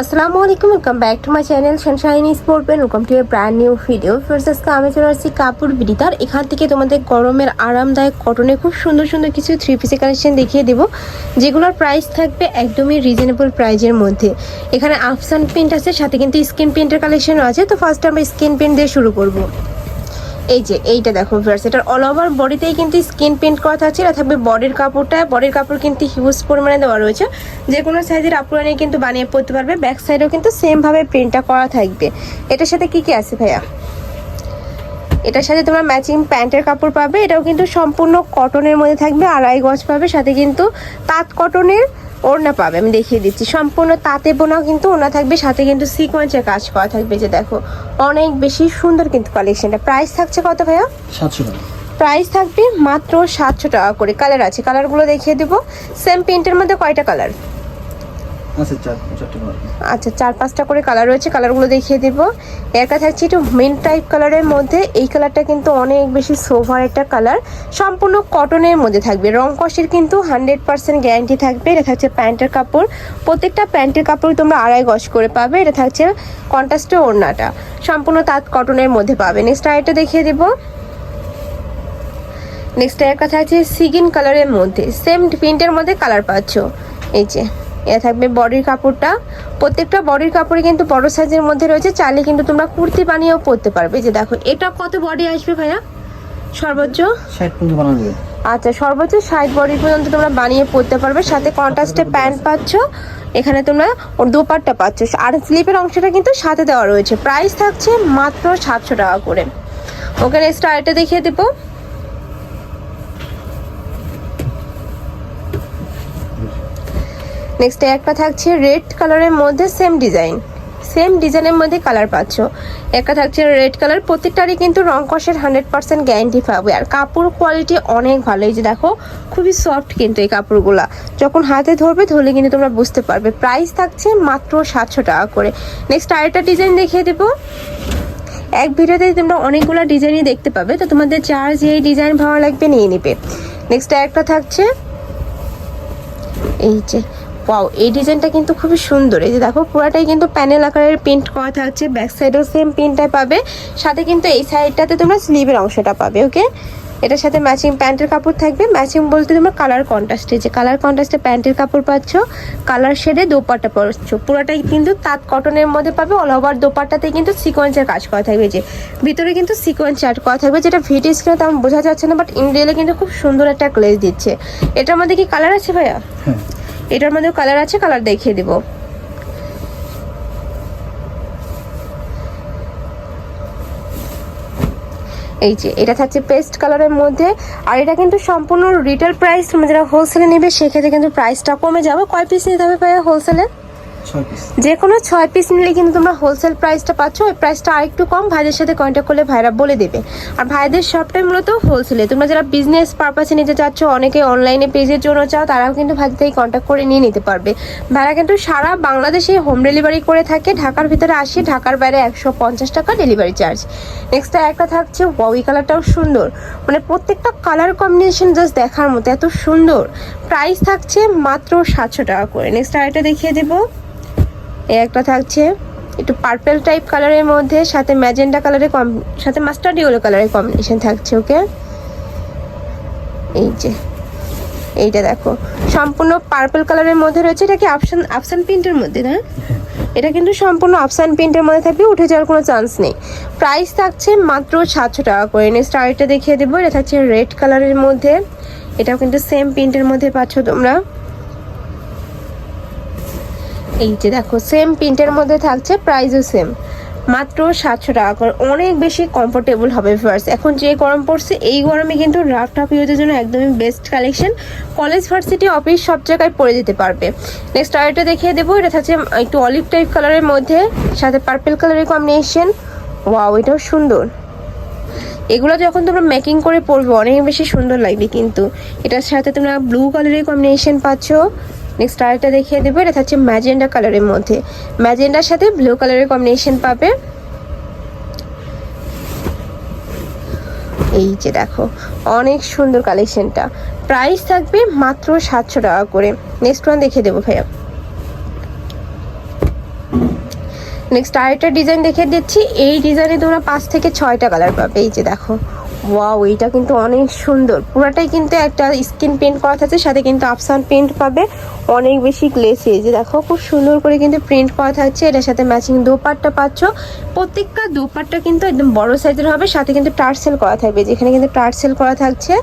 আসসালামু আলাইকুম welcome back to my channel sunshine sport pen welcome to a brand new video first আজকে আমি চলে আসছি কাপড় বিডিতার এখান থেকে তোমাদের গরমের আরামদায়ক কটনে খুব সুন্দর সুন্দর কিছু থ্রি পিসের কালেকশন দেখিয়ে দেবো, যেগুলোর প্রাইস থাকবে একদমই রিজনেবল প্রাইজের মধ্যে। এখানে আফসান প্রিন্ট আছে, সাথে কিন্তু স্কিন প্রিন্টের কালেকশনও আছে। তো ফার্স্ট আমরা স্কিন প্রিন্ট দিয়ে শুরু করব। এই যে, এইটা দেখো ভিউয়ার্স এটার অল ওভার বডিতেই কিন্তু স্কিন প্রিন্ট করা থাকছে, এটা থাকবে বডির কাপড়টা বডির কাপড় কিন্তু হিউজ পরিমাণে দেওয়া রয়েছে। যে কোনো সাইজের আপুরা নিয়ে কিন্তু বানিয়ে পড়তে পারবে ব্যাক সাইডেও কিন্তু সেম ভাবে প্রিন্টটা করা থাকবে। এটার সাথে কি কি আছে ভাইয়া? এটার সাথে তোমরা ম্যাচিং প্যান্টের কাপড় পাবে, এটাও কিন্তু সম্পূর্ণ কটনের মধ্যে থাকবে, আড়াই গজ পাবে, সাথে কিন্তু তাঁত কটনের ওড়না পাবে আমি দেখিয়ে দিচ্ছি। সম্পূর্ণ তাঁতে বোনাও কিন্তু ওড়না থাকবে সাথে কিন্তু সিকোয়েন্সের কাজ করা থাকবে যে দেখো অনেক বেশি সুন্দর কিন্তু কালেকশনটা প্রাইস থাকছে কত ভাইয়া? সাতশো টাকা। প্রাইস থাকবে মাত্র সাতশো টাকা করে। কালার আছে কালারগুলো দেখিয়ে দেবো। সেম প্রিন্টের মধ্যে কয়টা কালার আচ্ছা চার, পাঁচটা করে কালার রয়েছে কালারগুলো দেখিয়ে দিব। একা থাকছে একটু মেন টাইপ কালারের মধ্যে এই কালারটা কিন্তু অনেক বেশি সোভার একটা কালার সম্পূর্ণ কটনের মধ্যে থাকবে। রং কষের কিন্তু হান্ড্রেড পার্সেন্ট গ্যারান্টি থাকবে। এটা থাকছে প্যান্টের কাপড়। প্রত্যেকটা প্যান্টের কাপড় তোমরা আড়াই গজ করে পাবে। এটা থাকছে কন্ট্রাস্টে ওড়নাটা। সম্পূর্ণ তাঁত কটনের মধ্যে পাবে। নেক্সট আরেকটা দেখিয়ে দেবো। নেক্সট এর কথা আছে সিগিন কালারের মধ্যে। সেম প্রিন্টের মধ্যে কালার পাচ্ছ। এই যে। এটা থাকবে বডির কাপড়টা। প্রত্যেকটা বডির কাপড়ে কিন্তু বড় সাইজের মধ্যে রয়েছে চাইলে কিন্তু তোমরা কুর্তি বানিয়েও পরতে পারবে। যে দেখো এটা কত বডি আসবে ভাইয়া? সর্বোচ্চ? আচ্ছা সর্বোচ্চ ষাট বডি পর্যন্ত তোমরা বানিয়ে পরতে পারবে। সাথে কন্ট্রাস্টে প্যান্ট পাচ্ছ এখানে তোমরা ওর দুপাট্টা পাচ্ছ। আর স্লিপের অংশটা কিন্তু সাথে দেওয়া রয়েছে। প্রাইস থাকছে মাত্র সাতশো টাকা করে। ওকে নেক্সট আরেকটা দেখিয়ে দেবো। নেক্সট একটা থাকছে রেড কালারের মধ্যে সেম ডিজাইন সেম ডিজাইনের মধ্যে কালার পাচ্ছ। একটা থাকছে রেড কালার প্রত্যেকটারই কিন্তু রং কষের হান্ড্রেড পার্সেন্ট গ্যারেন্টি পাবে। আর কাপড় কোয়ালিটি অনেক ভালো। এই যে দেখো, খুবই সফট কিন্তু এই কাপড়গুলা। যখন হাতে ধরবে, ধরলে কিন্তু তোমরা বুঝতে পারবে। প্রাইস থাকছে মাত্র সাতশো টাকা করে। নেক্সট আরেকটা ডিজাইন দেখিয়ে দেবো। এক ভিডিওতে তোমরা অনেকগুলো ডিজাইনই দেখতে পাবে। তো তোমাদের চার যে ডিজাইন ভালো লাগবে নিয়ে নিবে। নেক্সট একটা থাকছে, এই যে ওয়াও এই ডিজাইনটা কিন্তু খুবই সুন্দর। এই যে দেখো, পুরাটাই কিন্তু প্যানেল আকারের প্রিন্ট করা থাকছে। ব্যাক সাইডেও সেম প্রিন্টটাই পাবে। সাথে কিন্তু এই সাইডটাতে তোমরা স্লিভের অংশটা পাবে ওকে এটার সাথে ম্যাচিং প্যান্টের কাপড় থাকবে। ম্যাচিং বলতে তোমরা কালার কন্ট্রাস্টে যে কালার কন্ট্রাস্টে প্যান্টের কাপড় পাচ্ছ কালার শেডে দোপাট্টা পাচ্ছ। পুরোটাই কিন্তু তাঁত কটনের মধ্যে পাবে। অল ওভার দোপাট্টাতে কিন্তু সিকোয়েন্সের কাজ করা থাকবে। যে ভিতরে কিন্তু সিকোয়েন্স চার্ট করা থাকবে, যেটা ভিডিও স্ক্রিনে তেমন বোঝা যাচ্ছে না বাট ইন্ডিয়ালে কিন্তু খুব সুন্দর একটা গ্লেজ দিচ্ছে। এটার মধ্যে কি কালার আছে ভাইয়া? হ্যাঁ। এটার মধ্যে কালার আছে কালার দেখিয়ে দিব। এই যে, এটা থাকছে পেস্ট কালারের মধ্যে। আর এটা কিন্তু সম্পূর্ণ রিটেল প্রাইস তোমরা যারা হোলসেলে নেবে, সেক্ষেত্রে কিন্তু প্রাইসটা কমে যাবে। কয় পিস নিতে হবে ভাইয়া হোলসেলে যে কোনো ছয় পিস নিলে কিন্তু তোমরা হোলসেল প্রাইসটা পাচ্ছ, ওই প্রাইসটা আরেকটু কম, ভাইদের সাথে কন্ট্যাক্ট করলে ভাইরা বলে দেবে। আর ভাইদের সবটাই মূলত হোলসেলে তোমরা যারা বিজনেস পারপাসে নিতে চাচ্ছ, অনেকে অনলাইনে পেজের জন্য চাও, তারাও কিন্তু ভাইদের থেকে কন্ট্যাক্ট করে নিয়ে নিতে পারবে। ভাইরা কিন্তু সারা বাংলাদেশে হোম ডেলিভারি করে থাকে, ঢাকার ভিতরে আসি, ঢাকার বাইরে একশো পঞ্চাশ টাকা ডেলিভারি চার্জ নেক্সট একটা থাকছে ওয়াই কালারটাও সুন্দর। মানে প্রত্যেকটা কালার কম্বিনেশন জাস্ট দেখার মতো, এত সুন্দর। প্রাইস থাকছে মাত্র সাতশো টাকা করে। নেক্সট আরেকটা দেখিয়ে দেবো। এই একটা থাকছে, একটু পার্পেল টাইপ কালারের মধ্যে, সাথে ম্যাজেন্ডা কালারের কম সাথে মাস্টার্ড ইয়েলো কালারের কম্বিনেশন থাকছে, ওকে? এই যে, এইটা দেখো, সম্পূর্ণ পার্পল কালারের মধ্যে রয়েছে, এটা কি আফসান আফসান প্রিন্টের মধ্যে না? এটা কিন্তু সম্পূর্ণ আফসান প্রিন্টের মধ্যে থাকবে, উঠে যাওয়ার কোনো চান্স নেই। প্রাইস থাকছে মাত্র সাতশো টাকা করে নেক্সট আরেকটা দেখিয়ে দেবো, এটা থাকছে রেড কালারের মধ্যে, এটাও কিন্তু সেম প্রিন্টের মধ্যে পাচ্ছ তোমরা। এই যে দেখো সেম প্রিন্টের মধ্যে থাকছে প্রাইসও সেম মাত্র সাতশো টাকা করে। অনেক বেশি কমফোর্টেবল হবে ফার্স্ট এখন যে গরম পড়ছে, এই গরমে কিন্তু রাফ টাফ ইউজের জন্য একদমই best collection college varsity office সব জায়গায় পরে যেতে পারবে। নেক্সট আরেকটা দেখিয়ে দেবো। এটা থাকছে একটু অলিভ টাইপ কালারের মধ্যে। সাথে পার্পেল কালারের কম্বিনেশন ওয়াও এটাও সুন্দর। এগুলো যখন তোমরা মেকিং করে পরবে, অনেক বেশি সুন্দর লাগবে কিন্তু। এটার সাথে তোমরা ব্লু কালারের কম্বিনেশন পাচ্ছ। নেক্সট আরেকটা দেখিয়ে দেবো, এটা হচ্ছে ম্যাজেন্ডা কালারের মধ্যে। ম্যাজেন্ডার সাথে ব্লু কালারের কম্বিনেশন পাবে। এই যে দেখো, অনেক সুন্দর কালেকশনটা প্রাইস থাকবে মাত্র সাতশো টাকা করে। নেক্সট ওয়ান দেখিয়ে দেবো ভাইয়া। নেক্সট আরেকটা ডিজাইন দেখে দিচ্ছি। এই ডিজাইনে তোমরা পাঁচ থেকে ছয়টা কালার পাবে। এই যে দেখো ওয়াও এইটা কিন্তু অনেক সুন্দর। পুরাটাই কিন্তু একটা স্কিন পেন্ট করা থাকছে, সাথে কিন্তু আফসান পেন্ট পাবে। অনেক বেশি গ্লেসি। যে দেখো, খুব সুন্দর করে কিন্তু প্রিন্ট করা থাকছে। এটার সাথে ম্যাচিং দোপাট্টা পাচ্ছ। প্রত্যেকটা দোপাট্টা কিন্তু একদম বড় সাইজের হবে, সাথে কিন্তু টার্সেল করা থাকবে। যেখানে কিন্তু টার্সেল করা থাকছে।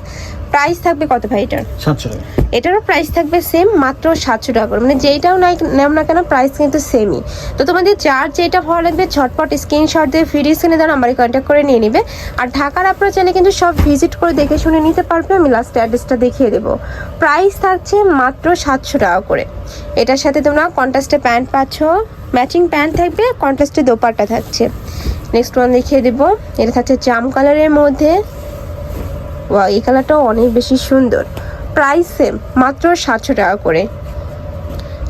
প্রাইস থাকবে কত ভাই এটার? সাতশো টাকা। এটারও প্রাইস থাকবে সেম মাত্র সাতশো টাকা করে। মানে যেইটাও নাই নেও না কেন প্রাইস কিন্তু সেমই তো তোমাদের যার যেটা ভালো লাগবে ঝটপট স্ক্রিনশট দিয়ে ফ্রি স্ক্রিনে দেওয়ার নাম্বারে কন্ট্যাক্ট করে নিয়ে নিবে। আর ঢাকার আপনারা চাইলে কিন্তু সব ভিজিট করে দেখে শুনে নিতে পারবে আমি লাস্ট অ্যাড্রেসটা দেখিয়ে দেবো। প্রাইস থাকছে মাত্র সাতশো টাকা করে। এটার সাথে তোমরা কন্ট্রাস্টে প্যান্ট পাচ্ছ ম্যাচিং প্যান্ট থাকবে কন্ট্রাস্টে দোপাট্টা থাকছে। নেক্সট ওয়ান দেখিয়ে দেবো। এটা থাকছে জাম কালারের মধ্যে। ওয়া এই কালারটাও অনেক বেশি সুন্দর। প্রাইস সেম মাত্র সাতশো টাকা করে।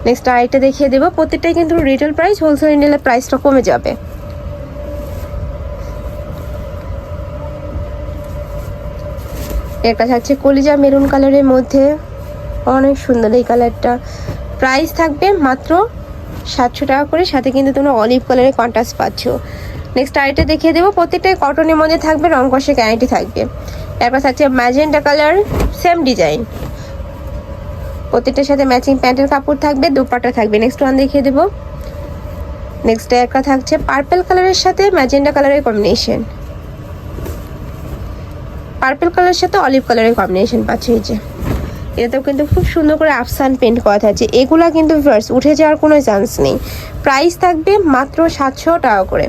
নেক্সট আরেকটা দেখিয়ে দেবো, প্রত্যেকটাই কিন্তু রিটেল প্রাইস হোলসেল নিলে প্রাইসটা কমে যাবে। একটা থাকছে কলিজা মেরুন কালারের মধ্যে। অনেক সুন্দর এই কালারটা। প্রাইস থাকবে মাত্র সাতশো টাকা করে, সাথে কিন্তু তোমরা অলিভ কালারের কন্ট্রাস্ট পাচ্ছ। নেক্সট আরেকটা দেখিয়ে দেবো। প্রত্যেকটাই কটনের মধ্যে থাকবে, রং কষে গ্যারান্টি থাকবে। তারপর থাকছে ম্যাজেন্টা কালার সেম ডিজাইন প্রত্যেকটার সাথে ম্যাচিং প্যান্টের কাপড় থাকবে, দুপাটা থাকবে। নেক্সট ওয়ান দেখিয়ে দেবো। নেক্সট একটা থাকছে পার্পল কালারের সাথে ম্যাজেন্ডা কালারের কম্বিনেশন পার্পল কালারের সাথে অলিভ কালারের কম্বিনেশন পাচ্ছে এই যে। এটাতেও কিন্তু খুব সুন্দর করে আফসান পেন্ট করা থাকছে। এগুলা কিন্তু ভিউয়ার্স উঠে যাওয়ার কোনো চান্স নেই। প্রাইস থাকবে মাত্র সাতশো টাকা করে।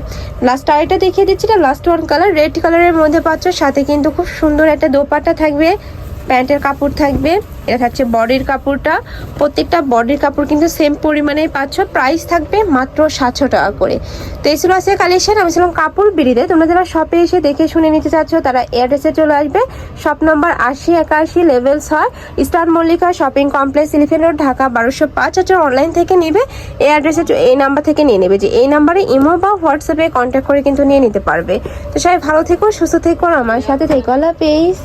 লাস্ট আরেকটা দেখিয়ে দিচ্ছি না লাস্ট ওয়ান কালার রেড কালারের মধ্যে পাচ্ছ, সাথে কিন্তু খুব সুন্দর একটা দোপাটা থাকবে। প্যান্টের কাপড় থাকবে, এটা থাকছে বডির কাপড়টা। প্রত্যেকটা বডির কাপড় কিন্তু সেম পরিমাণেই পাচ্ছ প্রাইস থাকবে মাত্র সাতশো টাকা করে। তো এই ছিল আছে কালেকশন আমি ছিলাম কাপড় বিড়িতে। তোমরা যারা শপে এসে দেখে শুনে নিতে চাচ্ছ, তারা অ্যাড্রেসে চলে আসবে। শপ নম্বর আশি একাশি লেভেল ছয়, star Mallika shopping complex elephant road Dhaka বারোশো পাঁচ। হাজার অনলাইন থেকে নেবে, এই অ্যাড্রেসে এই নাম্বার থেকে নিয়ে নেবে যে, এই নাম্বারে ইমো বা হোয়াটসঅ্যাপে কন্ট্যাক্ট করে কিন্তু নিয়ে নিতে পারবে। তো সবাই ভালো থেকো, সুস্থ থেকো আমার সাথে থেকো। আল্লাহ হাফেজ।